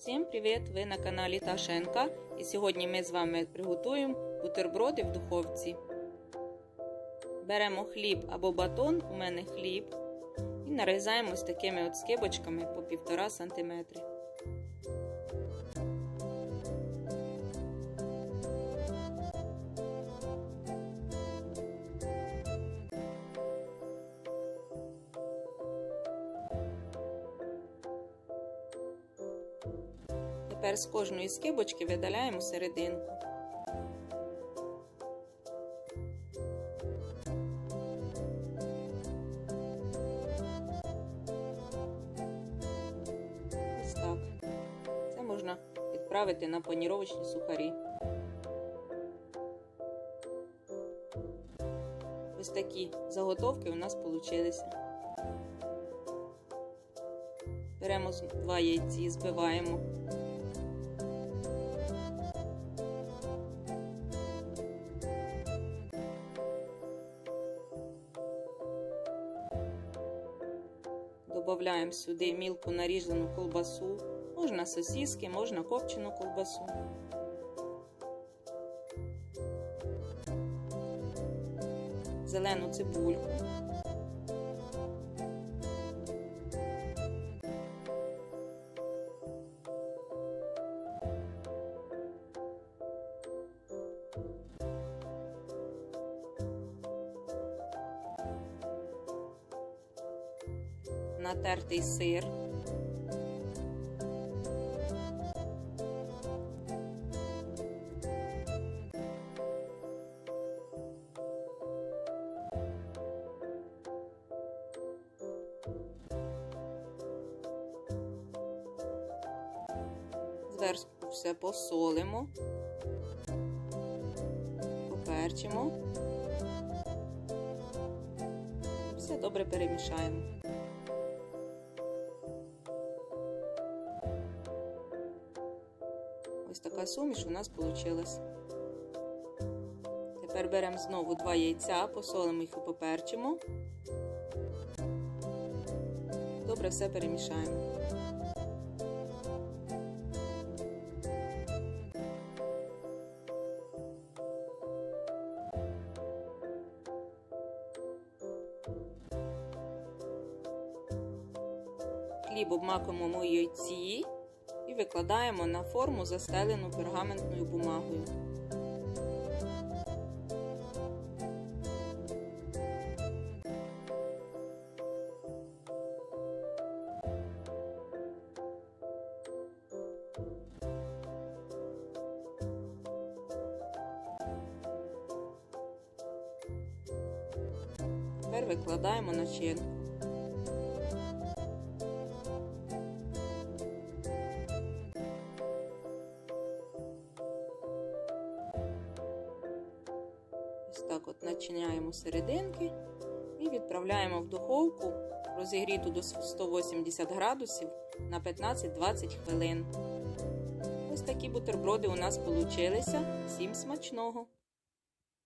Всім привіт! Ви на каналі Ташенка. І сьогодні ми з вами приготуємо бутерброди в духовці. Беремо хліб або батон, у мене хліб, і нарізаємо ось такими от скибочками по 1,5 см. Тепер з кожної скибочки видаляємо серединку. Ось так. Це можна відправити на паніровочні сухарі. Ось такі заготовки у нас вийшли. Беремо два яйці, збиваємо. Добавляємо сюди мілку наріжену колбасу, можна сосиски, можна копчену колбасу. Зелену цибульку. Натертий сир. Зверху все посолимо, поперчимо. Все добре перемішаємо. Ось така суміш у нас вийшла. Тепер беремо знову два яйця, посолимо їх і поперчимо. Добре все перемішаємо. Хліб обмакуємо у яйці і викладаємо на форму, застелену пергаментною бумагою. Тепер викладаємо начинку. Ось так от начиняємо серединки і відправляємо в духовку розігріту до 180 градусів на 15-20 хвилин. Ось такі бутерброди у нас вийшли. Всім смачного!